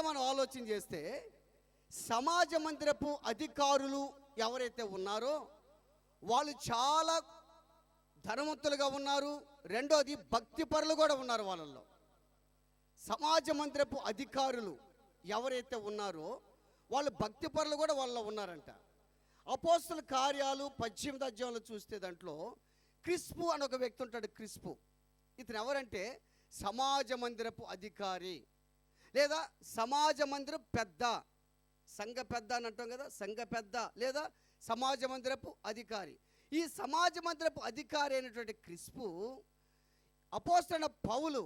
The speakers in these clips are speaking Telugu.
నిజంగా మనం ఆలోచన చేస్తే సమాజ మందిరపు అధికారులు ఎవరైతే ఉన్నారో వాళ్ళు చాలా ధనవంతులుగా ఉన్నారు. రెండోది భక్తి పరులు కూడా ఉన్నారు వాళ్ళల్లో. సమాజ మందిరపు అధికారులు ఎవరైతే ఉన్నారో వాళ్ళు భక్తి పరులు కూడా వాళ్ళలో ఉన్నారంట. అపోస్తుల కార్యాలు పశ్చిమ అధ్యాయంలో చూస్తే దాంట్లో క్రిస్పు అని ఒక వ్యక్తి ఉంటాడు క్రిస్పు. ఇతను ఎవరంటే సమాజ మందిరపు అధికారి. లేదా సమాజ మందిరం పెద్ద సంఘ పెద్ద అని అంటాం కదా సంఘ పెద్ద లేదా సమాజ మందిరపు అధికారి. ఈ సమాజ మందిరపు అధికారి అయినటువంటి క్రిస్పు అపోస్తన పౌలు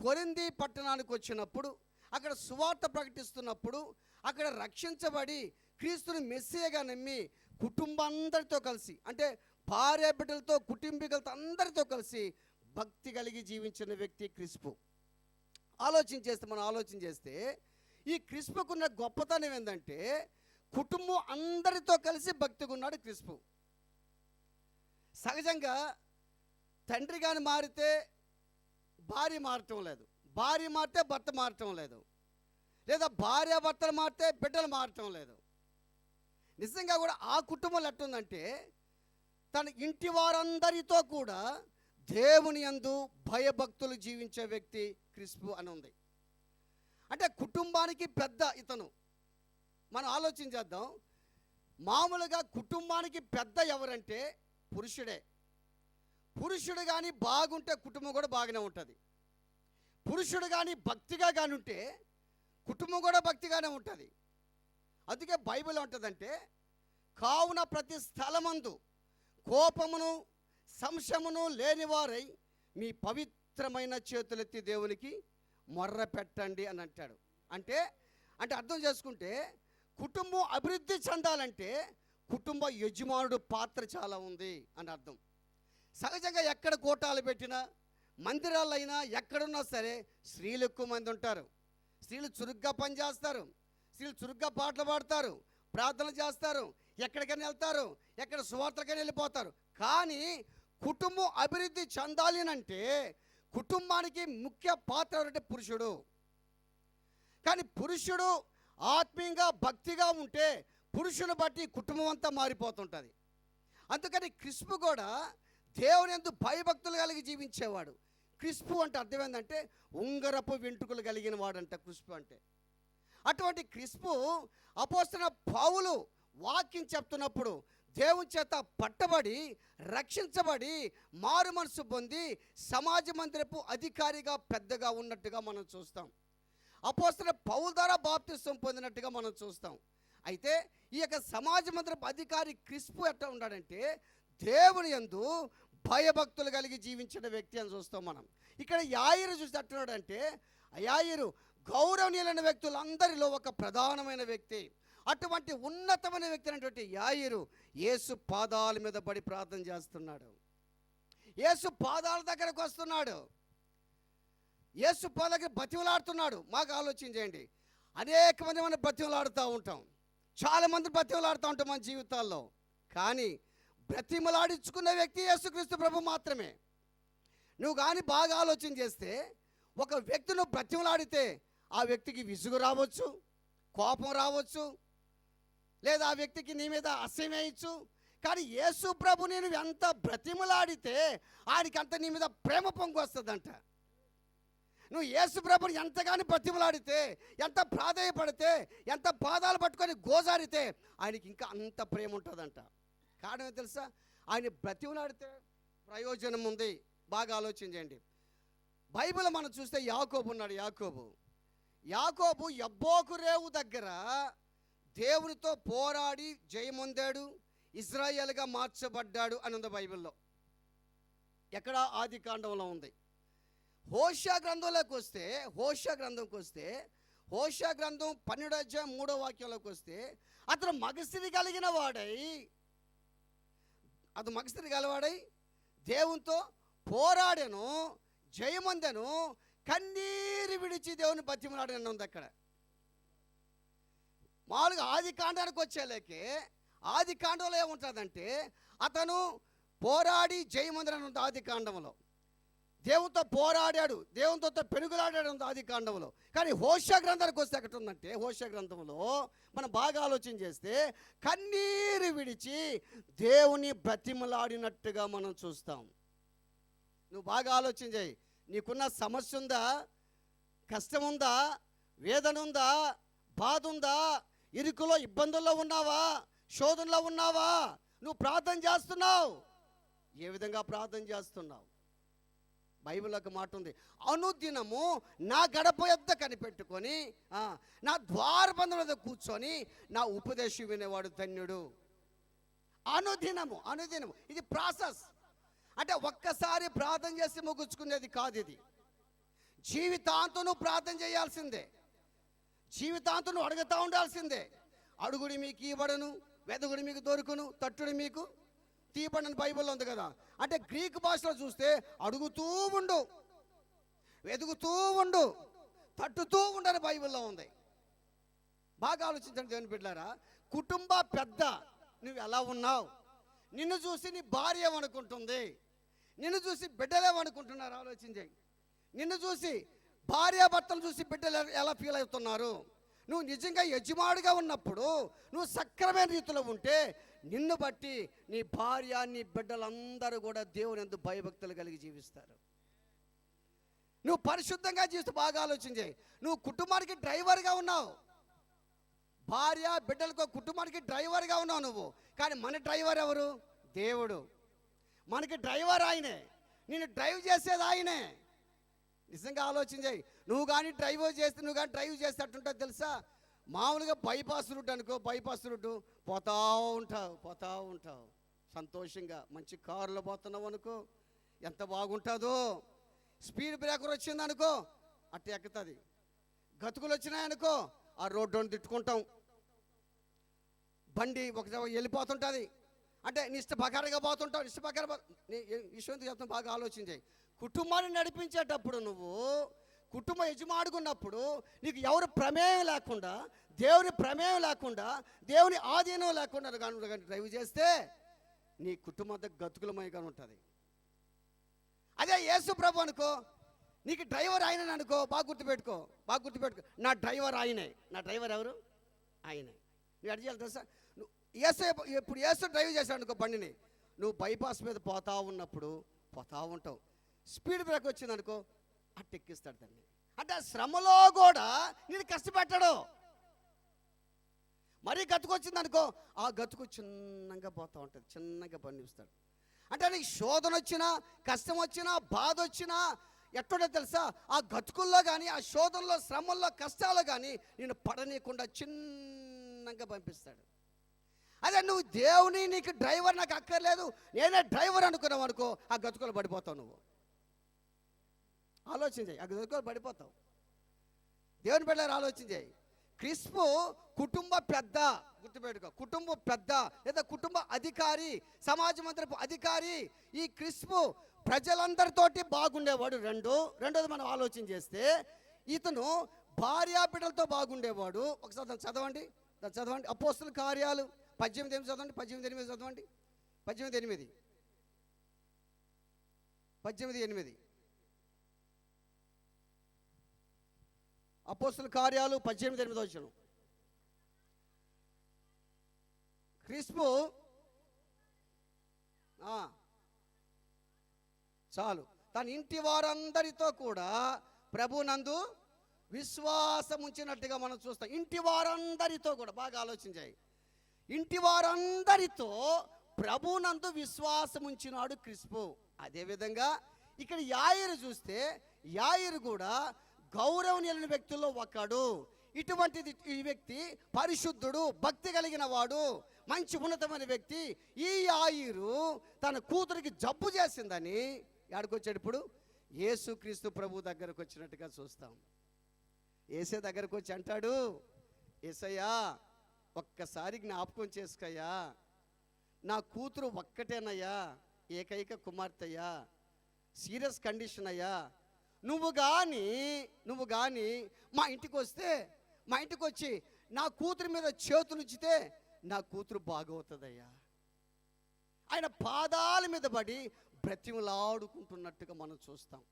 కొరింది పట్టణానికి వచ్చినప్పుడు అక్కడ సువార్త ప్రకటిస్తున్నప్పుడు అక్కడ రక్షించబడి క్రీస్తుని మెస్సేగా నమ్మి కుటుంబందరితో కలిసి అంటే భార్య బిడ్డలతో కుటుంబీకులతో అందరితో కలిసి భక్తి కలిగి జీవించిన వ్యక్తి క్రిస్పు. ఆలోచన చేస్తే మనం ఆలోచన చేస్తే ఈ క్రిస్పుకున్న గొప్పతనం ఏంటంటే కుటుంబం అందరితో కలిసి భక్తిగా ఉన్నాడు క్రిస్పు. సహజంగా తండ్రి కానీ మారితే భార్య మారటం లేదు. భార్య మారితే భర్త మారటం లేదు. లేదా భార్య భర్తలు మారితే బిడ్డలు మారటం లేదు. నిజంగా కూడా ఆ కుటుంబం ఎట్టుందంటే తన ఇంటి వారందరితో కూడా దేవుని యందు భయభక్తులు జీవించే వ్యక్తి క్రిస్పు అని ఉంది. అంటే కుటుంబానికి పెద్ద ఇతను. మనం ఆలోచన చేద్దాం. మామూలుగా కుటుంబానికి పెద్ద ఎవరంటే పురుషుడే. పురుషుడు కానీ బాగుంటే కుటుంబం కూడా బాగానే ఉంటుంది. పురుషుడు కానీ భక్తిగా కానీ ఉంటే కుటుంబం కూడా భక్తిగానే ఉంటుంది. అందుకే బైబిల్ ఉంటుందంటే కావున ప్రతి స్థలమందు కోపమును సంశయమును లేనివారై మీ పవిత్రమైన చేతులెత్తి దేవునికి మొర్ర పెట్టండి అని అంటాడు. అంటే అంటే అర్థం చేసుకుంటే కుటుంబం అభివృద్ధి చెందాలంటే కుటుంబ యజమానుడు పాత్ర చాలా ఉంది అని అర్థం. సహజంగా ఎక్కడ కోటాలు పెట్టినా మందిరాలైనా ఎక్కడున్నా సరే స్త్రీలు ఎక్కువ మంది ఉంటారు. స్త్రీలు చురుగ్గా పనిచేస్తారు స్త్రీలు చురుగ్గా పాటలు పాడతారు. ప్రార్థన చేస్తారు. ఎక్కడికైనా వెళ్తారు. ఎక్కడ సువార్తలకైనా వెళ్ళిపోతారు. కానీ కుటుంబం అభివృద్ధి చెందాలి అంటే కుటుంబానికి ముఖ్య పాత్ర అంటే పురుషుడు. కానీ పురుషుడు ఆత్మీయంగా భక్తిగా ఉంటే పురుషుని బట్టి కుటుంబం అంతా మారిపోతుంటుంది. అందుకని క్రిస్పు కూడా దేవుని ఎందు భయభక్తులు కలిగి జీవించేవాడు. క్రిస్పు అంటే అర్థం ఏంటంటే ఉంగరపు వెంట్రుకలు కలిగిన వాడంట క్రిస్పు అంటే. అటువంటి క్రిస్పు అపోస్తున్న పావులు వాక్యం చెప్తున్నప్పుడు దేవుని చేత పట్టబడి రక్షించబడి మారు మనసు పొంది సమాజ మందిరపు అధికారిగా పెద్దగా ఉన్నట్టుగా మనం చూస్తాం. అపోస్తున్న పౌల ద్వారా బాప్తిస్వం పొందినట్టుగా మనం చూస్తాం. అయితే ఈ యొక్క సమాజ మందిరపు అధికారి క్రిస్పు ఎట్లా ఉన్నాడంటే దేవుని యందు భయభక్తులు కలిగి జీవించిన వ్యక్తి అని చూస్తాం మనం. ఇక్కడ యాయిరు చూసి ఎట్టున్నాడంటే ఆ యాయిరు గౌరవనీయులైన వ్యక్తులందరిలో ఒక ప్రధానమైన వ్యక్తి. అటువంటి ఉన్నతమైన వ్యక్తి అయినటువంటి యాయిరు యేసు పాదాల మీద పడి ప్రార్థన చేస్తున్నాడు. యేసు పాదాల దగ్గరకు వస్తున్నాడు. యేసు దగ్గర బతిమలాడుతున్నాడు. మాకు ఆలోచన చేయండి. అనేక మంది మనం బతిమలాడుతూ ఉంటాం. చాలా మంది బతిమలాడుతూ ఉంటాం మన జీవితాల్లో. కానీ బ్రతిమలాడించుకున్న వ్యక్తి యేసుక్రీస్తు ప్రభు మాత్రమే. నువ్వు కానీ బాగా ఆలోచన చేస్తే ఒక వ్యక్తి నువ్వు బ్రతిమలాడితే ఆ వ్యక్తికి విసుగు రావచ్చు కోపం రావచ్చు లేదా ఆ వ్యక్తికి నీ మీద అసహ్యం వేయచ్చు. కానీ యేసు ప్రభు నేను ఎంత బ్రతిమలాడితే ఆయనకి అంత నీ మీద ప్రేమ పొంగు వస్తుందంట. నువ్వు యేసు ప్రభుని ఎంతగాని బ్రతిమలాడితే ఎంత ప్రాధాయపడితే ఎంత పాదాలు పట్టుకొని గోజారితే ఆయనకి ఇంకా అంత ప్రేమ ఉంటుందంట. కారణం తెలుసా? ఆయన బ్రతిమలాడితే ప్రయోజనం ఉంది. బాగా ఆలోచన చేయండి. బైబిల్ మనం చూస్తే యాకోబు ఉన్నాడు. యాకోబు. యాకోబు ఎబ్బోకు రేవు దగ్గర దేవునితో పోరాడి జయమొందాడు ఇజ్రాయేల్గా మార్చబడ్డాడు అని ఉంది బైబిల్లో. ఎక్కడ ఆది కాండంలో ఉంది. హోషా గ్రంథంలోకి వస్తే హోషా గ్రంథంకి వస్తే హోషా గ్రంథం పన్నెండు అధ్యాయం మూడో వాక్యంలోకి వస్తే అతను మగస్థితి కలిగిన వాడై అతను మగస్థితి గలవాడై దేవునితో పోరాడాను జయమందను కన్నీరు విడిచి దేవుని బతిమలాడని ఉంది అక్కడ. మామూలుగా ఆది కాండానికి వచ్చేలేకే ఆది కాండంలో ఏముంటుందంటే అతను పోరాడి జయమందిరం ఉంది ఆది కాండంలో. దేవునితో పోరాడాడు దేవునితో పెనుగులాడాడు ఉంది ఆది కాండంలో. కానీ హోష గ్రంథానికి వస్తే ఎక్కడ ఉందంటే హోష గ్రంథంలో మనం బాగా ఆలోచన చేస్తే కన్నీరు విడిచి దేవుని బ్రతిమలాడినట్టుగా మనం చూస్తాం. నువ్వు బాగా ఆలోచన చేయి. నీకున్న సమస్య ఉందా? కష్టం ఉందా? వేదన ఉందా? బాధ ఉందా? ఇరుకులో ఇబ్బందుల్లో ఉన్నావా? శోధనలో ఉన్నావా? నువ్వు ప్రార్థన చేస్తున్నావు. ఏ విధంగా ప్రార్థన చేస్తున్నావు? బైబిల్ ఒక మాట ఉంది. అనుదినము నా గడప యొద్ద కనిపెట్టుకొని నా ద్వారబంధం మీద కూర్చొని నా ఉపదేశం వినేవాడు ధన్యుడు. అనుదినము అనుదినము. ఇది ప్రాసెస్. అంటే ఒక్కసారి ప్రార్థన చేసి ముగుచ్చుకునేది కాదు ఇది. జీవితాంతం నువ్వు ప్రార్థన చేయాల్సిందే. జీవితాంతం అడుగుతూ ఉండాల్సిందే. అడుగుడి మీకు ఇవ్వడను వెదగుడి మీకు దొరుకును తట్టుడి మీకు. తీపడని బైబిల్లో ఉంది కదా. అంటే గ్రీక్ భాషలో చూస్తే అడుగుతూ ఉండు వెతుకుతూ ఉండు తట్టుతూ ఉండని బైబిల్లో ఉంది. బాగా ఆలోచించండి దేవుని బిడ్డారా కుటుంబ పెద్ద నువ్వు ఎలా ఉన్నావు? నిన్ను చూసి నీ భార్య ఏమనుకుంటుంది? నిన్ను చూసి బిడ్డలేమనుకుంటున్నారు ఆలోచించే నిన్ను చూసి భార్యాభర్తలు చూసి బిడ్డలు ఎలా- ఎలా ఫీల్ అవుతున్నారు? నువ్వు నిజంగా యజమాడిగా ఉన్నప్పుడు నువ్వు సక్రమైన రీతిలో ఉంటే నిన్ను బట్టి నీ భార్య నీ బిడ్డలందరూ కూడా దేవుని ఎందు భయభక్తులు కలిగి జీవిస్తారు. నువ్వు పరిశుద్ధంగా జీవిస్తూ బాగా ఆలోచన చేయి. నువ్వు కుటుంబానికి డ్రైవర్గా ఉన్నావు. భార్య బిడ్డలకు కుటుంబానికి డ్రైవర్గా ఉన్నావు నువ్వు. కానీ మన డ్రైవర్ ఎవరు? దేవుడు. మనకి డ్రైవర్ ఆయనే. నేను డ్రైవ్ చేసేది ఆయనే. నిజంగా ఆలోచన చేయి. నువ్వు కానీ డ్రైవ్ చేస్తే నువ్వు కానీ డ్రైవ్ చేసేటట్టుంటుంది తెలుసా? మామూలుగా బైపాస్ రూట్ అనుకో బైపాస్ రూట్ పోతా ఉంటావు పోతా ఉంటావు. సంతోషంగా మంచి కారులో పోతున్నావు అనుకో ఎంత బాగుంటుందో. స్పీడ్ బ్రేకర్ వచ్చింది అనుకో అట్ట ఎక్కుతుంది. గతుకులు వచ్చినాయనుకో ఆ రోడ్డు తిట్టుకుంటాం. బండి ఒక వెళ్ళిపోతుంటుంది. అంటే నీ ఇష్ట ప్రకారంగా పోతుంటావు ఇష్ట ప్రకారం పో- విషయం చెప్తాను బాగా ఆలోచించాయి కుటుంబాన్ని నడిపించేటప్పుడు నువ్వు కుటుంబ యజమాడుకున్నప్పుడు నీకు ఎవరు ప్రమేయం లేకుండా దేవుని ప్రమేయం లేకుండా దేవుని ఆధీనం లేకుండా కానీ కానీ డ్రైవ్ చేస్తే నీ కుటుంబం అంతా గతుకులమయగా ఉంటుంది. అదే యేసు ప్రభు అనుకో నీకు డ్రైవర్ ఆయన అనుకో బాగా గుర్తుపెట్టుకో బాగా గుర్తుపెట్టుకో. నా డ్రైవర్ ఆయనే. నా డ్రైవర్ ఎవరు? ఆయనే. నువ్వు అడిగి తెలుసా? ఏసే ఇప్పుడు ఏసే డ్రైవ్ చేశాడు అనుకో బండిని. నువ్వు బైపాస్ మీద పోతా ఉన్నప్పుడు పోతా ఉంటావు. స్పీడ్ బ్రేక్ వచ్చింది అనుకో అట్టెక్కిస్తాడు దాన్ని. అంటే ఆ శ్రమలో కూడా నేను కష్టపెట్టాడు. మరీ గతుకొచ్చింది అనుకో ఆ గతుకు చిన్నగా పోతా ఉంటుంది చిన్నగా పండిస్తాడు అంటే నీకు శోధన వచ్చినా కష్టం వచ్చినా బాధ వచ్చినా ఎక్కడో తెలుసా? ఆ గతుకుల్లో కానీ ఆ శోధనలో శ్రమల్లో కష్టాలు కానీ నేను పడనీయకుండా చిన్నగా పంపిస్తాడు. అదే నువ్వు దేవుని నీకు డ్రైవర్ నాకు అక్కర్లేదు. నేనే డ్రైవర్ అనుకున్నావు అనుకో ఆ గతుకులు పడిపోతావు నువ్వు. ఆలోచించాయి ఆ గతుకులు పడిపోతావు. దేవుని బిడ్డలు ఆలోచించాయి క్రిస్పు కుటుంబ పెద్ద గుర్తుపెట్టుకో కుటుంబ పెద్ద లేదా కుటుంబ అధికారి సమాజ మంత్రపు అధికారి ఈ క్రిస్పు ప్రజలందరితోటి బాగుండేవాడు రెండు. రెండోది మనం ఆలోచన చేస్తే ఇతను భార్యా బిడ్డలతో బాగుండేవాడు. ఒకసారి దాన్ని చదవండి. దాన్ని చదవండి. అపోస్తుల కార్యాలు. పద్దెనిమిది ఎనిమిది చదవండి? పద్దెనిమిది ఎనిమిది చదవండి? పద్దెనిమిది ఎనిమిది. పద్దెనిమిది ఎనిమిది. అపోస్తుల కార్యాలు పద్దెనిమిది ఎనిమిది వచ్చిన క్రిస్పు ఆ, చాలు. తన ఇంటి వారందరితో కూడా ప్రభునందు విశ్వాసం ఉంచినట్టుగా మనం చూస్తాం. ఇంటి వారందరితో కూడా బాగా ఆలోచించాయి ఇంటి వారందరితో ప్రభునందు విశ్వాసం ఉంచినాడు క్రిస్పు అదేవిధంగా ఇక్కడ యాయిరు చూస్తే యాయిరు కూడా గౌరవనీయులైన వ్యక్తుల్లో ఒకడు. ఇటువంటిది ఈ వ్యక్తి పరిశుద్ధుడు భక్తి కలిగిన వాడు మంచి ఉన్నతమైన వ్యక్తి. ఈ యాయిరు తన కూతురికి జబ్బు చేసిందని ఎక్కడికొచ్చాడు ఇప్పుడు? యేసుక్రీస్తు ప్రభు దగ్గరకు వచ్చినట్టుగా చూస్తాం. ఏసే దగ్గరకు వచ్చి అంటాడు ఏసయ్యా ఒక్కసారి జ్ఞాపకం చేసుకయ్యా. నా కూతురు ఒక్కటేనయ్యా. ఏకైక కుమార్తెయ్యా. సీరియస్ కండిషన్ అయ్యా. నువ్వు కానీ నువ్వు కానీ మా ఇంటికి వస్తే మా ఇంటికి వచ్చి నా కూతురు మీద చేతులు ఉంచితే నా కూతురు బాగవుతుందయ్యా. ఆయన పాదాల మీద పడి బ్రతిమలాడుకుంటున్నట్టుగా మనం చూస్తాం.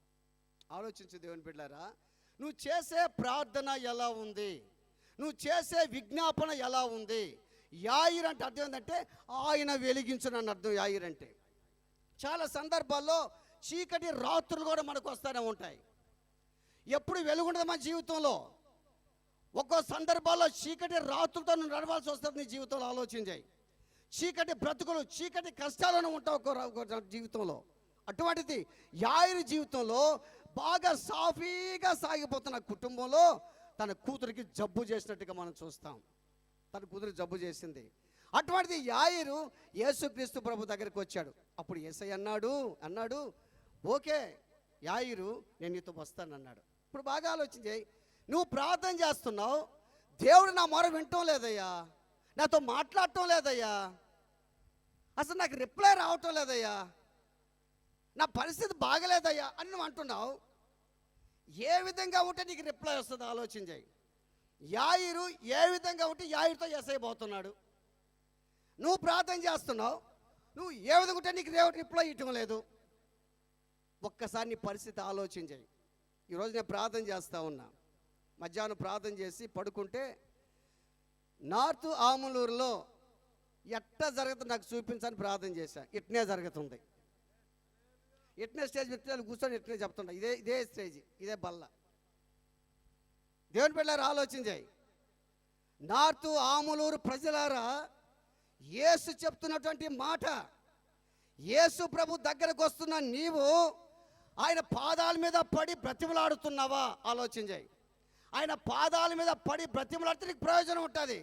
ఆలోచించు దేవుని బిడ్డారా నువ్వు చేసే ప్రార్థన ఎలా ఉంది? నువ్వు చేసే విజ్ఞాపన ఎలా ఉంది? యాయిర్ అంటే అర్థం ఏంటంటే ఆయన వెలిగించునని అర్థం యాయిర్ అంటే. చాలా సందర్భాల్లో చీకటి రాత్రులు కూడా మనకు వస్తూనే ఉంటాయి. ఎప్పుడు వెలుగుండదు మన జీవితంలో. ఒక్కో సందర్భాల్లో చీకటి రాత్రులతో నువ్వు నడవాల్సి వస్తుంది నీ జీవితంలో ఆలోచించాయి. చీకటి బ్రతుకులు చీకటి కష్టాలను ఉంటావు ఒక్కో జీవితంలో. అటువంటిది యాయిరి జీవితంలో బాగా సాఫీగా సాగిపోతున్న కుటుంబంలో తన కూతురికి జబ్బు చేసినట్టుగా మనం చూస్తాం. తన కూతురు జబ్బు చేసింది. అటువంటిది యాయిరు యేసుక్రీస్తు ప్రభు దగ్గరికి వచ్చాడు. అప్పుడు ఏసై అన్నాడు అన్నాడు ఓకే యాయిరు నేను నీతో వస్తాను అన్నాడు. ఇప్పుడు బాగా ఆలోచించే నువ్వు ప్రార్థన చేస్తున్నావు. దేవుడు నా మొర వింటం లేదయ్యా. నాతో మాట్లాడటం లేదయ్యా. అసలు నాకు రిప్లై రావటం లేదయ్యా. నా పరిస్థితి బాగలేదయ్యా అని నువ్వు అంటున్నావు. ఏ విధంగా ఉంటే నీకు రిప్లై వస్తుందో ఆలోచన చేయి. యాయిరు ఏ విధంగా ఉంటే యాయిరుతో ఎసైపోతున్నాడు నువ్వు ప్రార్థన చేస్తున్నావు. నువ్వు ఏ విధంగా ఉంటే నీకు దేవుడు రిప్లై ఇవ్వటం లేదు. ఒక్కసారి నీ పరిస్థితి ఆలోచన చేయి. ఈరోజు నేను ప్రార్థన చేస్తూ ఉన్నా. మధ్యాహ్నం ప్రార్థన చేసి పడుకుంటే నార్త్ ఆములూరులో ఎట్ట జరుగుతుంది నాకు చూపించని ప్రార్థన చేశా. ఇట్నే జరుగుతుంది. ఎట్నే స్టేజ్ వ్యక్తులు కూర్చొని ఎట్నే చెప్తుంటా ఇదే ఇదే స్టేజ్ ఇదే బల్ల. దేవుని పిల్లలు ఆలోచన చేయి. నార్త్ ఆములూరు ప్రజలారా యేసు చెప్తున్నటువంటి మాట యేసు ప్రభు దగ్గరకు వస్తున్న నీవు ఆయన పాదాల మీద పడి బ్రతిమలాడుతున్నావా? ఆలోచన చేయి. ఆయన పాదాల మీద పడి బ్రతిమలాడితే నీకు ప్రయోజనం ఉంటుంది.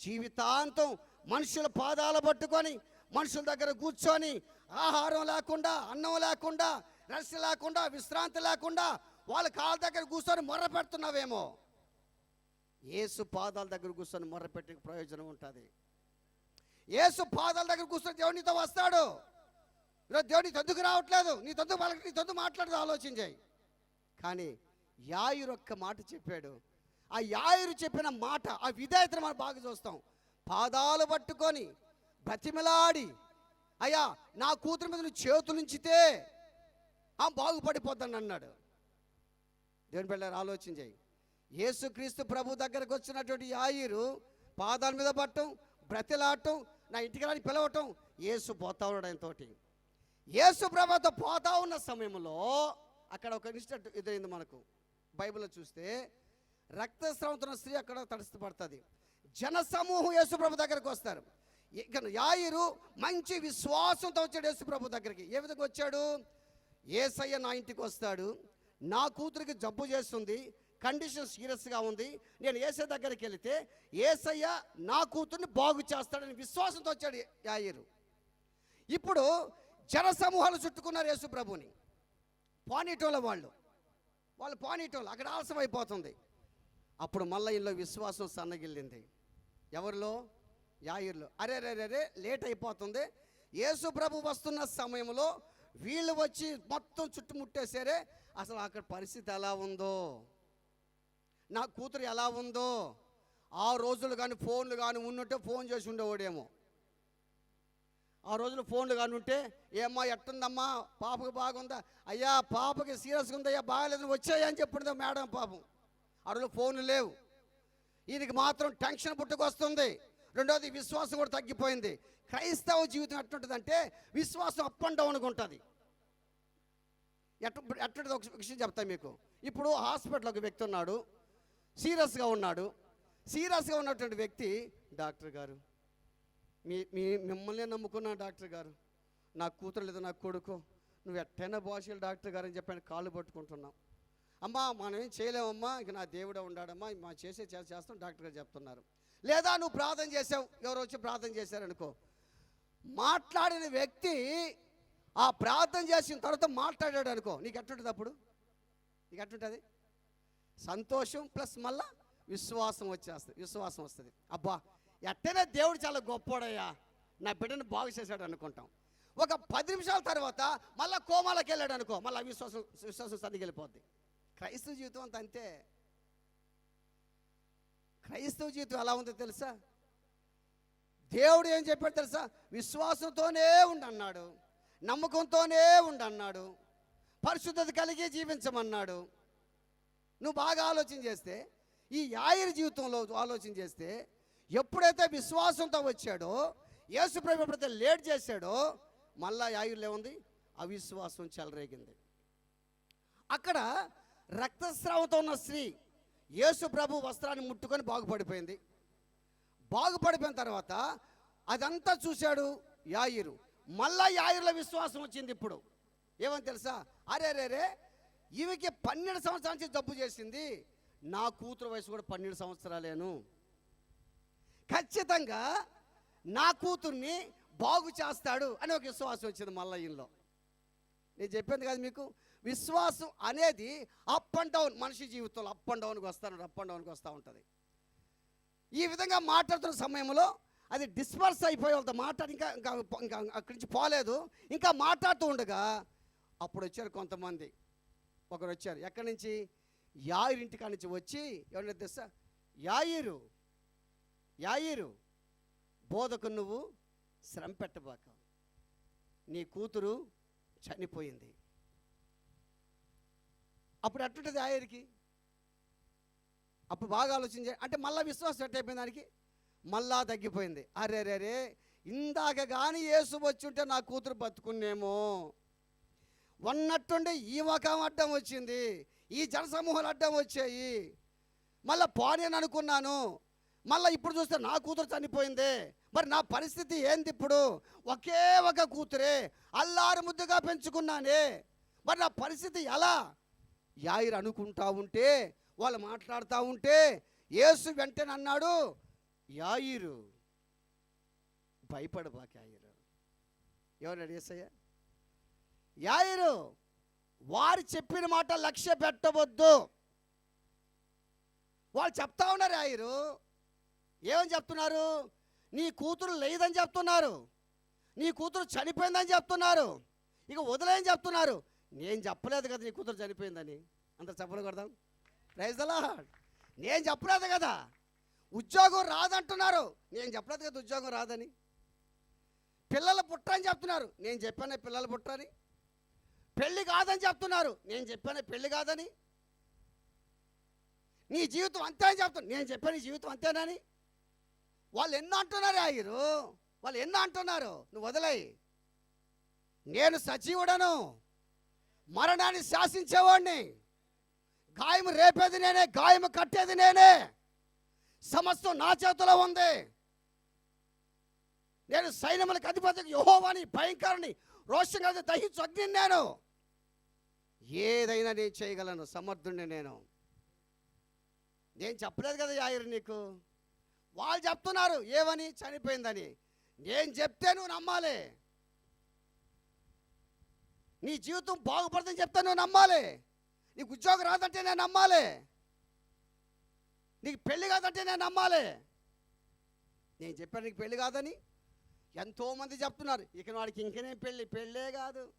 జీవితాంతం మనుషుల పాదాలు పట్టుకొని మనుషుల దగ్గర కూర్చొని ఆహారం లేకుండా అన్నం లేకుండా రెస్ట్ లేకుండా విశ్రాంతి లేకుండా వాళ్ళ కాళ్ళ దగ్గర కూర్చొని మొర్ర పెడుతున్నావేమో. ఏసు పాదాల దగ్గర కూర్చొని మొర్ర పెట్టే ప్రయోజనం ఉంటుంది. ఏసు పాదాల దగ్గర కూర్చొని దేవుడు నీతో వస్తాడు. ఈరోజు దేవుడు నీ రావట్లేదు? నీ తద్దు వాళ్ళకి నీ తద్దు మాట్లాడదు ఆలోచించాయి కానీ యాయురు ఒక్క మాట చెప్పాడు. ఆ యాయురు చెప్పిన మాట ఆ విధేయతను మనం బాగా చూస్తాం. పాదాలు పట్టుకొని బతిమలాడి అయ్యా నా కూతురు మీద నువ్వు చేతులు ఉంచితే ఆ బాగుపడిపోతాను అన్నాడు. దేవుని పిల్లలు ఆలోచన చేయి. యేసుక్రీస్తు ప్రభు దగ్గరకు వచ్చినటువంటి యాయిరు పాదాల మీద పట్టడం బ్రతిలాడటం నా ఇంటికి రాని పిలవటం యేసు పోతా ఉన్నాడు ఆయనతోటి. యేసు ప్రభుతో పోతా ఉన్న సమయంలో అక్కడ ఒక ఇన్స్టెంట్ ఎదురైంది మనకు. బైబిల్లో చూస్తే రక్తస్రావంతో స్త్రీ అక్కడ తడుస్తపడుతుంది జన సమూహం యేసు ప్రభు దగ్గరకు వస్తారు. యాయిరు మంచి విశ్వాసంతో వచ్చాడు యేసు ప్రభు దగ్గరికి. ఏ విధంగా వచ్చాడు? ఏసయ్య నా ఇంటికి వస్తాడు. నా కూతురికి జబ్బు చేస్తుంది. కండిషన్ సీరియస్గా ఉంది. నేను ఏసై దగ్గరికి వెళితే ఏసయ్య నా కూతుర్ని బాగు చేస్తాడని విశ్వాసంతో వచ్చాడు యాయిరు. ఇప్పుడు జన సమూహాలు చుట్టుకున్నారు యేసు ప్రభుని. పానీటోళ్ళ వాళ్ళు. వాళ్ళు పానీటోళ్ళు అక్కడ ఆలస్యం అయిపోతుంది అప్పుడు మళ్ళీ ఇంట్లో విశ్వాసం సన్నగిల్లింది. ఎవరిలో? యాయిర్లు. అరే రే రే లేట్ అయిపోతుంది. యేసు ప్రభు వస్తున్న సమయంలో వీళ్ళు వచ్చి మొత్తం చుట్టుముట్టేసారే అసలు అక్కడ పరిస్థితి ఎలా ఉందో? నా కూతురు ఎలా ఉందో? ఆ రోజులు కానీ ఫోన్లు కానీ ఉన్నట్టే ఫోన్ చేసి ఉండేవాడేమో. ఆ రోజులు ఫోన్లు కానీ ఉంటే ఏమ్మా ఎట్టుందమ్మా? పాపకు బాగుందా? అయ్యా పాపకి సీరియస్గా ఉందయ్యా బాగాలేదు. వచ్చాయా? అని చెప్పింది మేడం పాపం. ఆ రోజు ఫోన్లు లేవు. ఈయనకి మాత్రం టెన్షన్ పుట్టుకొస్తుంది. రెండోది విశ్వాసం కూడా తగ్గిపోయింది. క్రైస్తవ జీవితం ఎట్టుంటుందంటే విశ్వాసం అప్ అండ్ డౌన్గా ఉంటుంది. ఎట్ ఎట్టుంటుంది ఒక విషయం చెప్తాను మీకు. ఇప్పుడు హాస్పిటల్ ఒక వ్యక్తి ఉన్నాడు. సీరియస్గా ఉన్నాడు. సీరియస్గా ఉన్నటువంటి వ్యక్తి డాక్టర్ గారు మీ మీ మిమ్మల్ని నమ్ముకున్నా డాక్టర్ గారు. నా కూతురు లేదా నా కొడుకు నువ్వు ఎట్టైనా భాషలు డాక్టర్ గారు అని చెప్పాను కాళ్ళు పట్టుకుంటున్నాం. అమ్మా మనం ఏం చేయలేమమ్మా ఇక నా దేవుడే ఉండాడమ్మా మా చేసే చే- చేస్తాం డాక్టర్ గారు చెప్తున్నారు. లేదా నువ్వు ప్రార్థన చేసావు ఎవరు వచ్చి ప్రార్థన చేశారనుకో. మాట్లాడిన వ్యక్తి ఆ ప్రార్థన చేసిన తర్వాత మాట్లాడాడు అనుకో నీకు ఎట్టుంటుంది అప్పుడు? నీకు ఎట్టుంటుంది సంతోషం ప్లస్ మళ్ళా విశ్వాసం వచ్చేస్తుంది విశ్వాసం వస్తుంది. అబ్బా ఎట్టనే దేవుడు చాలా గొప్పోడయ్యా. నా బిడ్డను బాగు చేశాడు అనుకుంటాం. ఒక పది నిమిషాల తర్వాత మళ్ళీ కోమాలకు వెళ్ళాడు అనుకో మళ్ళీ విశ్వాసం విశ్వాసం సరిగెళ్ళిపోద్ది క్రైస్తవ జీవితం అంత అంతే. క్రైస్తవ జీవితం ఎలా ఉందో తెలుసా? దేవుడు ఏం చెప్పాడు తెలుసా? విశ్వాసంతోనే ఉండన్నాడు నమ్మకంతోనే ఉండన్నాడు పరిశుద్ధత కలిగి జీవించమన్నాడు. నువ్వు బాగా ఆలోచన చేస్తే ఈ యాయిరి జీవితంలో ఆలోచన చేస్తే ఎప్పుడైతే విశ్వాసంతో వచ్చాడో యేసుప్రభు ఎప్పుడైతే లేట్ చేశాడో మళ్ళా యాయిర్లో ఉంది అవిశ్వాసం చెలరేగింది. అక్కడ రక్తస్రావంతో ఉన్న స్త్రీ యేసు ప్రభు వస్త్రాన్ని ముట్టుకొని బాగుపడిపోయింది. బాగుపడిపోయిన తర్వాత అదంతా చూశాడు యాయిరు. మళ్ళా యాయిర్ల విశ్వాసం వచ్చింది ఇప్పుడు. ఏమని తెలుసా? అరే రే రే ఈమెకి పన్నెండు సంవత్సరాల నుంచి జబ్బు చేసింది. నా కూతురు వయసు కూడా పన్నెండు సంవత్సరాలేను. ఖచ్చితంగా నా కూతుర్ని బాగు చేస్తాడు అని ఒక విశ్వాసం వచ్చింది మళ్ళా ఇంట్లో నేను చెప్పింది కదా మీకు? విశ్వాసం అనేది అప్ అండ్ డౌన్ మనిషి జీవితంలో అప్ అండ్ డౌన్కి వస్తాను అప్ అండ్ డౌన్కి వస్తూ ఉంటుంది. ఈ విధంగా మాట్లాడుతున్న సమయంలో అది డిస్పర్స్ అయిపోయి వాళ్ళతో మాట్లాడి ఇంకా ఇంకా ఇంకా అక్కడి నుంచి పోలేదు. ఇంకా మాట్లాడుతూ ఉండగా అప్పుడు వచ్చారు కొంతమంది. ఒకరు వచ్చారు. ఎక్కడి నుంచి? యాయిరు ఇంటికాడ నుంచి వచ్చి ఎవరైనా తెలుసా? యాయిరు యాయిరు బోధకు నువ్వు శ్రమ పెట్టబాక. నీ కూతురు చనిపోయింది. అప్పుడు అట్టుంటుంది ఆయనకి? అప్పుడు బాగా ఆలోచించే అంటే మళ్ళీ విశ్వాసం సెట్ అయిపోయింది దానికి మళ్ళా తగ్గిపోయింది. అరే రే రే ఇందాక కానీ యేసు వచ్చి ఉంటే నా కూతురు బతుకున్నేమో. ఉన్నట్టుండి ఈ మకం అడ్డం వచ్చింది. ఈ జనసమూహాలు అడ్డం వచ్చాయి. మళ్ళీ పోనీ అనుకున్నాను. మళ్ళీ ఇప్పుడు చూస్తే నా కూతురు చనిపోయింది. మరి నా పరిస్థితి ఏంది ఇప్పుడు? ఒకే ఒక కూతురే. అల్లారు ముద్దుగా పెంచుకున్నానే. మరి నా పరిస్థితి ఎలా? యాయిర్ అనుకుంటా ఉంటే వాళ్ళు మాట్లాడుతూ ఉంటే యేసు వెంటనే అన్నాడు యాయిరు భయపడబాక యాయిరు. ఎవరు ఏసయ్య యాయిరు వారు చెప్పిన మాట లక్ష్య పెట్టవద్దు. వాళ్ళు చెప్తా ఉన్నారు యాయిరు. ఏమని చెప్తున్నారు? నీ కూతురు లేదని చెప్తున్నారు. నీ కూతురు చనిపోయిందని చెప్తున్నారు. ఇక వదిలేని చెప్తున్నారు. నేను చెప్పలేదు కదా నీ కూతురు చనిపోయిందని? అంత చెప్పకూడదాం ప్రైజ్ అలా నేను చెప్పలేదు కదా. ఉద్యోగం రాదంటున్నారు. నేను చెప్పలేదు కదా ఉద్యోగం రాదని. పిల్లలు పుట్టని చెప్తున్నారు. నేను చెప్పానే పిల్లలు పుట్టని. పెళ్ళి కాదని చెప్తున్నారు. నేను చెప్పానే పెళ్ళి కాదని. నీ జీవితం అంతే అని చెప్తాను నేను చెప్పాను నీ జీవితం అంతేనని వాళ్ళు ఎన్నో అంటున్నారు ఆగిరు వాళ్ళు ఎన్నో అంటున్నారు. నువ్వు వదిలేయి. నేను సజీవుడను. మరణాన్ని శాసించేవాడిని గాయము రేపేది నేనే గాయము కట్టేది నేనే. సమస్తం నా చేతిలో ఉంది. నేను సైన్యములకు అధిపతికి యహోవాని భయంకరుని రోషంగా దహించు అగ్ని నేను. ఏదైనా నేను చేయగలను సమర్థుడిని నేను. నేను చెప్పలేదు కదా యాయిరు నీకు? వాళ్ళు చెప్తున్నారు ఏమని? చనిపోయిందని. నేను చెప్తే నువ్వు నమ్మాలి. నీ జీవితం బాగుపడుతుందని చెప్తా నువ్వు నమ్మాలి. నీకు ఉద్యోగం రాదంటే నేను నమ్మాలి. నీకు పెళ్ళి కాదంటే నేను నమ్మాలి. నేను చెప్పాను నీకు పెళ్ళి కాదని. ఎంతోమంది చెప్తున్నారు ఇక వాడికి ఇంకనే పెళ్ళి పెళ్ళే కాదు.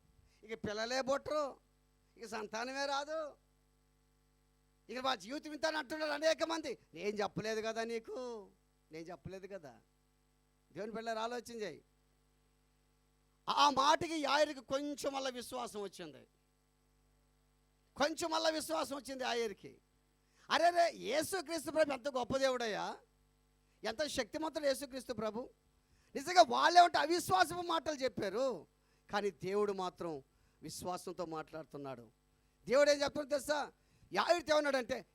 ఇక పిల్లలే బొట్టరు ఇక సంతానమే రాదు. ఇక మా జీవితం ఇంత అంటున్నారు అనేక మంది. నేను చెప్పలేదు కదా నీకు? నేను చెప్పలేదు కదా? దేవుని పిల్లలు ఆలోచన చేయి. ఆ మాటకి యాయరికి కొంచెం వల్ల విశ్వాసం వచ్చింది. కొంచెం వల్ల విశ్వాసం వచ్చింది ఆయరికి అరే రే యేసుక్రీస్తు ప్రభు ఎంత గొప్ప దేవుడయ్యా. ఎంత శక్తిమంతుడు యేసుక్రీస్తు ప్రభు. నిజంగా వాళ్ళేమంటే అవిశ్వాసపు మాటలు చెప్పారు. కానీ దేవుడు మాత్రం విశ్వాసంతో మాట్లాడుతున్నాడు. దేవుడు ఏం చెప్తున్నాడు తెలుసా? యాయుడితో ఉన్నాడంటే